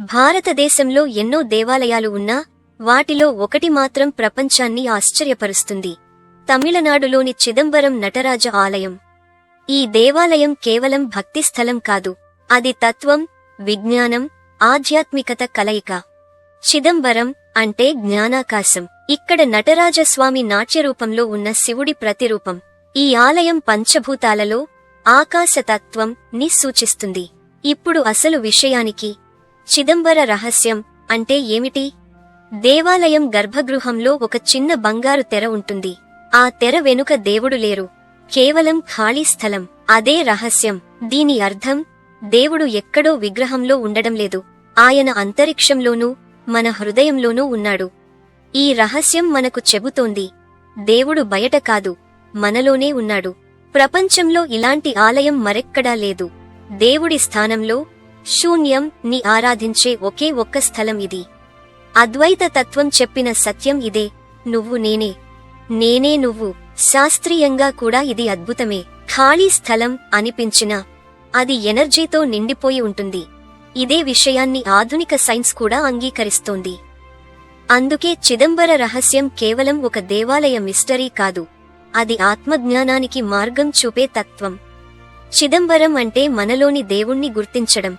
భారతదేశంలో ఎన్నో దేవాలయాలు ఉన్నా వాటిలో ఒకటి మాత్రం ప్రపంచాన్ని ఆశ్చర్యపరుస్తుంది. తమిళనాడులోని చిదంబరం నటరాజ ఆలయం. ఈ దేవాలయం కేవలం భక్తి స్థలం కాదు అది తత్వం విజ్ఞానం ఆధ్యాత్మికత కలయిక. చిదంబరం అంటే జ్ఞానాకాశం. ఇక్కడ నటరాజస్వామి నాట్యరూపంలో ఉన్న శివుడి ప్రతిరూపం. ఈ ఆలయం పంచభూతాలలో ఆకాశతత్వం ని సూచిస్తుంది. ఇప్పుడు అసలు విషయానికి చిదంబర రహస్యం అంటే ఏమిటి? దేవాలయం గర్భగృహంలో ఒక చిన్న బంగారు తెర ఉంటుంది. ఆ తెర వెనుక దేవుడు లేరు. కేవలం ఖాళీ స్థలం. అదే రహస్యం. దీని అర్థం దేవుడు ఎక్కడో విగ్రహంలో ఉండడం లేదు. ఆయన అంతరిక్షంలోనూ మన హృదయంలోనూ ఉన్నాడు. ఈ రహస్యం మనకు చెబుతోంది. దేవుడు బయట కాదు మనలోనే ఉన్నాడు. ప్రపంచంలో ఇలాంటి ఆలయం మరెక్కడా లేదు. దేవుడి స్థానంలో శూన్యం ని ఆరాధించే ఒకే ఒక్క స్థలం ఇది. అద్వైత తత్వం చెప్పిన సత్యం ఇదే. నువ్వు నేనే. నేనే నువ్వు. శాస్త్రీయంగా కూడా ఇది అద్భుతమే. ఖాళీ స్థలం అనిపించినా అది ఎనర్జీతో నిండిపోయి ఉంటుంది. ఇదే విషయాన్ని ఆధునిక సైన్స్ కూడా అంగీకరిస్తోంది. అందుకే చిదంబర రహస్యం కేవలం ఒక దేవాలయ మిస్టరీ కాదు. అది ఆత్మజ్ఞానానికి మార్గం చూపే తత్వం. చిదంబరం అంటే మనలోని దేవుణ్ణి గుర్తించడం.